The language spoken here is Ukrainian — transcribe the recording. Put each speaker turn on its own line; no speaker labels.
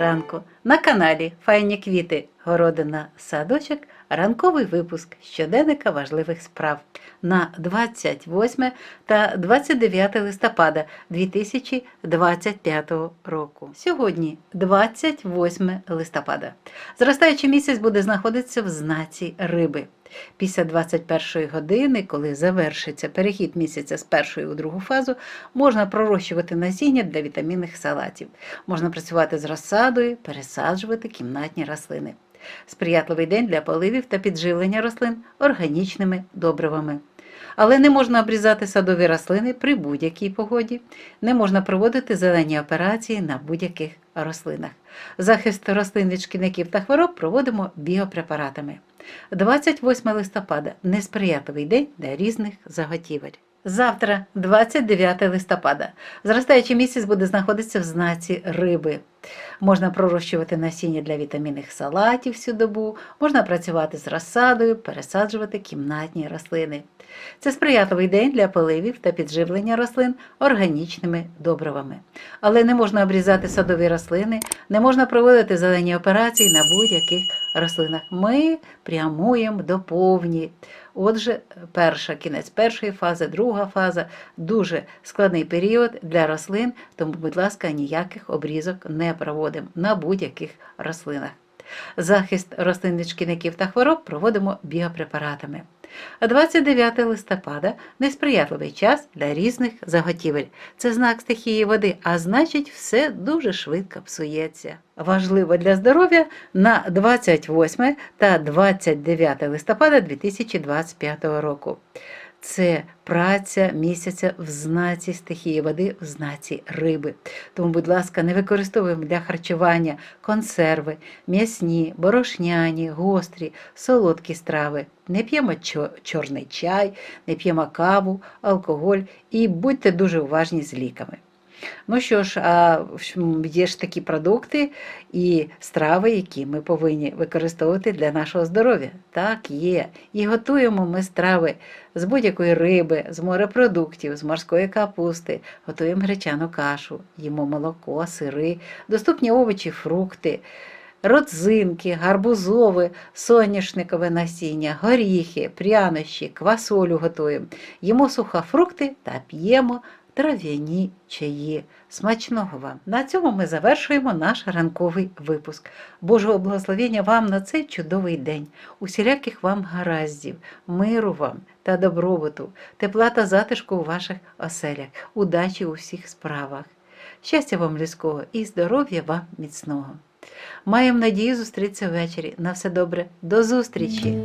ранку. На каналі Файні квіти, городина, садочок, ранковий випуск щоденника важливих справ на 28 та 29 листопада 2025 року. Сьогодні 28 листопада. Зростаючий місяць буде знаходитися в знаці риби. Після 21 години, коли завершиться перехід місяця з першої у другу фазу, можна пророщувати насіння для вітамінних салатів. Можна працювати з розсадою, пересаджувати кімнатні рослини. Сприятливий день для поливів та підживлення рослин органічними добривами. Але не можна обрізати садові рослини при будь-якій погоді, не можна проводити зелені операції на будь-яких рослинах. Захист рослин від шкідників та хвороб проводимо біопрепаратами. 28 листопада несприятливий день для різних заготівель. Завтра, 29 листопада, зростаючий місяць буде знаходитися в знаці риби. Можна пророщувати насіння для вітамінних салатів всю добу, можна працювати з розсадою, пересаджувати кімнатні рослини. Це сприятливий день для поливів та підживлення рослин органічними добривами. Але не можна обрізати садові рослини, не можна проводити зелені операції на будь-яких рослинах. Ми прямуємо до повні. Отже, перша кінець першої фази, друга фаза дуже складний період для рослин, тому, будь ласка, ніяких обрізок не проводимо на будь-яких рослинах. Захист рослин від шкідників та хвороб проводимо біопрепаратами. А 29 листопада несприятливий час для різних заготівель. Це знак стихії води, а значить, все дуже швидко псується. Важливо для здоров'я на 28 та 29 листопада 2025 року. Це праця місяця в знаці стихії води, в знаці риби. Тому, будь ласка, не використовуємо для харчування консерви, м'ясні, борошняні, гострі, солодкі страви. Не п'ємо чо- чорний чай, не п'ємо каву, алкоголь і будьте дуже уважні з ліками. Ну що ж, а є ж такі продукти і страви, які ми повинні використовувати для нашого здоров'я. Так, є. І готуємо ми страви з будь-якої риби, з морепродуктів, з морської капусти, готуємо гречану кашу, їмо молоко, сири, доступні овочі, фрукти. Родзинки, гарбузове, соняшникове насіння, горіхи, прянощі, квасолю готуємо. Їмо сухофрукти та п'ємо трав'яні чаї. Смачного вам! На цьому ми завершуємо наш ранковий випуск. Божого благословення вам на цей чудовий день, усіляких вам гараздів, миру вам та добробуту, тепла та затишку у ваших оселях, удачі у всіх справах. Щастя вам людського і здоров'я вам міцного. Маємо надію зустрітися ввечері. На все добре. До зустрічі!